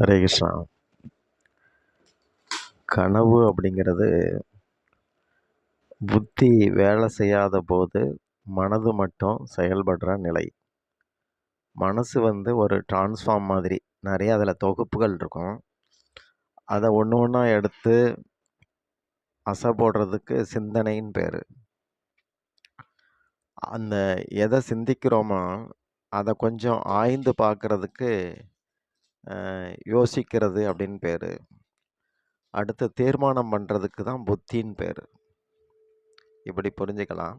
ஹரே கிருஷ்ணா. கனவு அப்படிங்கிறது புத்தி வேலை செய்யாத போது மனது மட்டும் செயல்படுற நிலை. மனசு வந்து ஒரு டிரான்ஸ்ஃபார்ம் மாதிரி. நிறைய அதில் தொகுப்புகள் இருக்கும். அதை ஒன்று ஒன்றா எடுத்து அசை போடுறதுக்கு சிந்தனைன்னு பேர். அந்த எதை சிந்திக்கிறோமோ அதை கொஞ்சம் ஆய்ந்து பார்க்குறதுக்கு யோசிக்கிறது அப்படின்னு பேர். அடுத்து தீர்மானம் பண்ணுறதுக்கு தான் புத்தின்னு பேர். இப்படி புரிஞ்சுக்கலாம்.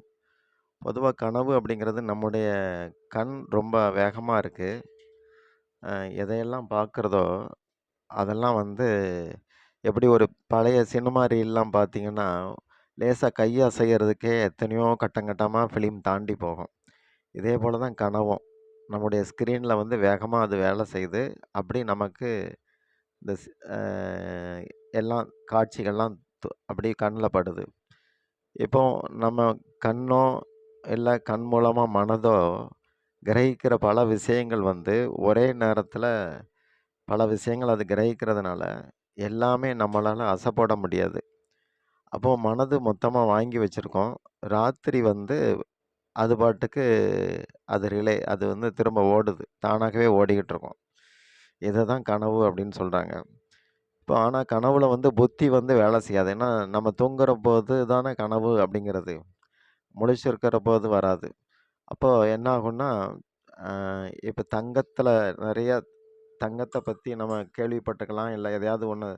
பொதுவாக கனவு அப்படிங்கிறது நம்முடைய கண் ரொம்ப வேகமாக இருக்குது எதையெல்லாம் பார்க்குறதோ அதெல்லாம் வந்து எப்படி ஒரு பழைய சினிமா ரீல்லாம் பார்த்தீங்கன்னா லேசாக கையை அசைகிறதுக்கே எத்தனையோ கட்டங்கட்டமாக ஃபிலிம் தாண்டி போகும். இதே போல் தான் கனவும். நம்முடைய ஸ்க்ரீனில் வந்து வேகமாக அது வேலை செய்து அப்படி நமக்கு இந்த எல்லாம் காட்சிகள்லாம் அப்படியே கண்ணில் படுது. இப்போ நம்ம கண்ணோ இல்லை கண் மூலமாக மனதோ கிரகிக்கிற பல விஷயங்கள் வந்து ஒரே நேரத்தில் பல விஷயங்கள் அது கிரகிக்கிறதுனால எல்லாமே நம்மளால் அசைப்பட முடியாது. அப்போது மனது மொத்தமாக வாங்கி வச்சுருக்கோம். ராத்திரி வந்து அது பாட்டுக்கு அது ரிலே அது வந்து திரும்ப ஓடுது. தானாகவே ஓடிக்கிட்டு இருக்கும் இதை தான் கனவு? அப்படின்னு சொல்கிறாங்க இப்போ ஆனால் கனவுல வந்து புத்தி வந்து வேலை செய்யாது. ஏன்னா நம்ம தூங்குற போது தானே கனவு அப்படிங்கிறது. முழிச்சிருக்கிற போது வராது. அப்போது என்ன ஆகும்னா இப்போ தங்கத்தில் நிறைய தங்கத்தை பற்றி நம்ம கேள்விப்பட்டுக்கலாம். இல்லை எதையாவது ஒன்று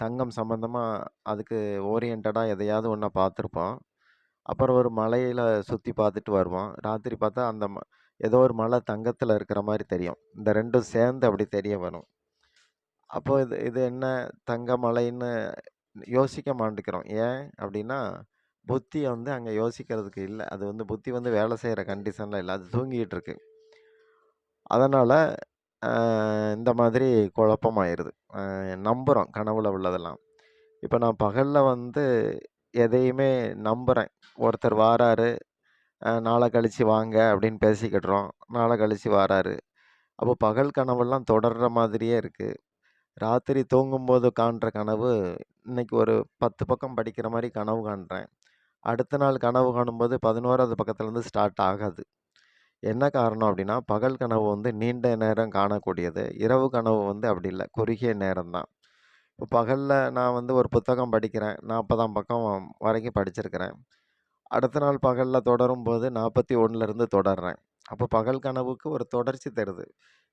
தங்கம் சம்மந்தமாக அதுக்கு ஓரியன்டாக எதையாவது ஒன்றை பார்த்துருப்போம். அப்புறம் ஒரு மலையில் சுற்றி பார்த்துட்டு வருவோம் ராத்திரி பார்த்தா அந்த ம ஏதோ ஒரு மலை தங்கத்தில் இருக்கிற மாதிரி தெரியும். இந்த ரெண்டும் சேர்ந்து அப்படி தெரிய வரும். அப்போ இது இது என்ன தங்க மலைன்னு யோசிக்க மாட்டேங்கிறோம். ஏன் அப்படின்னா புத்தி வந்து அங்கே யோசிக்கிறதுக்கு இல்லை. அது வந்து புத்தி வந்து வேலை செய்கிற கண்டிஷனில் இல்லை. அது தூங்கிட்டு இருக்கு. அதனால் இந்த மாதிரி குழப்பமாயிருது. நம்புகிறோம் கனவுல உள்ளதெல்லாம். இப்போ நான் பகலில் வந்து எதையுமே நம்புகிறேன் ஒருத்தர் வாராரு நாளை கழித்து வாங்க அப்படின்னு பேசிக்கிட்டுறோம் நாளை கழித்து வாராரு. அப்போ பகல் கனவெல்லாம் தொடர்கிற மாதிரியே இருக்குது ராத்திரி தூங்கும்போது காண்ற கனவு இன்றைக்கி ஒரு பத்து பக்கம் படிக்கிற மாதிரி கனவு காண்றேன். அடுத்த நாள் கனவு காணும்போது பதினோராவது பக்கத்துலேருந்து ஸ்டார்ட் ஆகாது. என்ன காரணம் அப்படின்னா பகல் கனவு வந்து நீண்ட நேரம் காணக்கூடியது. இரவு கனவு வந்து அப்படி இல்லை. குறுகிய நேரம் தான். இப்போ பகலில் நான் வந்து ஒரு புத்தகம் படிக்கிறேன். நாற்பதாம் பக்கம் வரைக்கும் படிச்சிருக்கிறேன். அடுத்த நாள் பகலில் தொடரும் போது நாற்பத்தி ஒன்றுலேருந்து தொடர்றேன். அப்போ பகல் கனவுக்கு ஒரு தொடர்ச்சி தருது.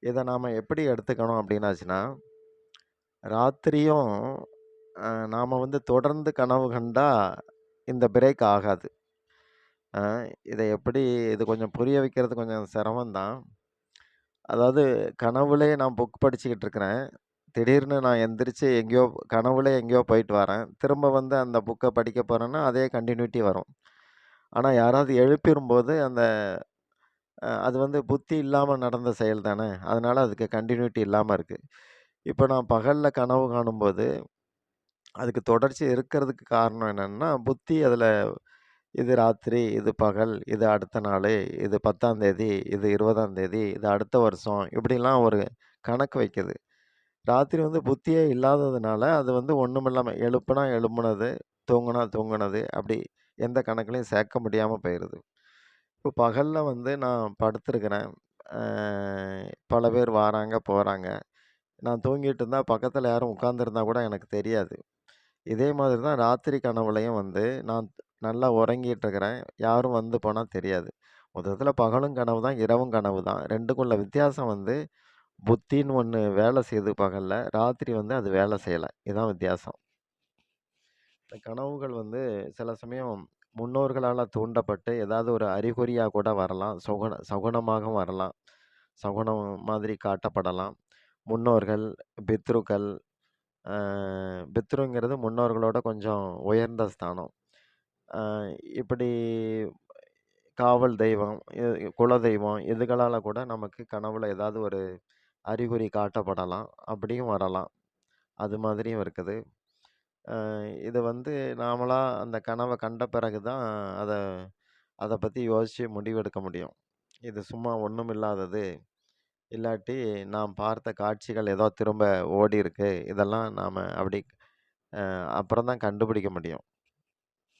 இதை நாம் எப்படி எடுத்துக்கணும் அப்படின்னாச்சுன்னா ராத்திரியும் நாம் வந்து தொடர்ந்து கனவு கண்டால் இந்த பிரேக் ஆகாது. இதை எப்படி இது கொஞ்சம் புரிய வைக்கிறது கொஞ்சம் சிரமம்தான். அதாவது கனவுலே நான் புக் படிச்சுக்கிட்டு இருக்கிறேன். திடீர்னு நான் எந்திரிச்சு எங்கேயோ கனவுல எங்கேயோ போயிட்டு வரேன். திரும்ப வந்து அந்த புக்கை படிக்க போகிறேன்னா அதே கண்டினியூட்டி வரும். ஆனால் யாராவது எழுப்பிடும்போது அந்த அது வந்து புத்தி இல்லாமல் நடந்த செயல் தானே? அதனால் அதுக்கு கண்டினியூட்டி இல்லாமல் இருக்குது இப்போ நான் பகலில் கனவு காணும்போது அதுக்கு தொடர்ச்சி இருக்கிறதுக்கு காரணம் என்னென்னா புத்தி அதில் இது ராத்திரி இது பகல் இது அடுத்த நாள் இது பத்தாம் தேதி இது இருபதாம் தேதி இது அடுத்த வருஷம் இப்படிலாம் ஒரு கணக்கு வைக்குது. ராத்திரி வந்து புத்தியே இல்லாததுனால அது வந்து ஒன்றும் இல்லாமல் எழுப்புனா எழுப்புனது தூங்குனா தூங்குனது அப்படி எந்த கணக்குலையும் சேர்க்க முடியாமல் போயிடுது இப்போ பகலில் வந்து நான் படுத்திருக்கிறேன். பல பேர் வராங்க போகிறாங்க நான் தூங்கிட்டு இருந்தால் பக்கத்தில் யாரும் உட்காந்துருந்தா கூட எனக்கு தெரியாது. இதே மாதிரி தான் ராத்திரி கனவுலையும் வந்து நான் நல்லா உறங்கிட்டு இருக்கிறேன். யாரும் வந்து போனால் தெரியாது. மொத்தத்தில் பகலும் கனவு தான் இரவும் கனவு தான். ரெண்டுக்குள்ள வித்தியாசம் வந்து புத்தின்னு ஒன்று வேலை செய்யுது பகலில் ராத்திரி வந்து அது வேலை செய்யலை. இதுதான் வித்தியாசம். இந்த கனவுகள் வந்து சில சமயம் முன்னோர்களால் தூண்டப்பட்டு ஏதாவது ஒரு அறிகுறியாக கூட வரலாம். சுகுண சகுனமாகவும் வரலாம். சகுனம் மாதிரி காட்டப்படலாம். முன்னோர்கள் பித்ருக்கள் பித்ருங்கிறது முன்னோர்களோட கொஞ்சம் உயர்ந்த ஸ்தானம். இப்படி காவல் தெய்வம் குல தெய்வம் இதுகளால் கூட நமக்கு கனவுல ஏதாவது ஒரு அறிகுறி காட்டப்படலாம் அப்படியும் வரலாம். அது மாதிரியும் இருக்குது. இது வந்து நாமளாக அந்த கனவை கண்ட பிறகு தான் அதை அதை பற்றி யோசித்து முடிவெடுக்க முடியும். இது சும்மா ஒன்றும் இல்லாதது. இல்லாட்டி நாம் பார்த்த காட்சிகள் ஏதோ திரும்ப ஓடி இருக்கு. இதெல்லாம் நாம் அப்படி அப்புறம் தான் கண்டுபிடிக்க முடியும்.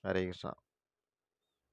ஹரே கிருஷ்ணா.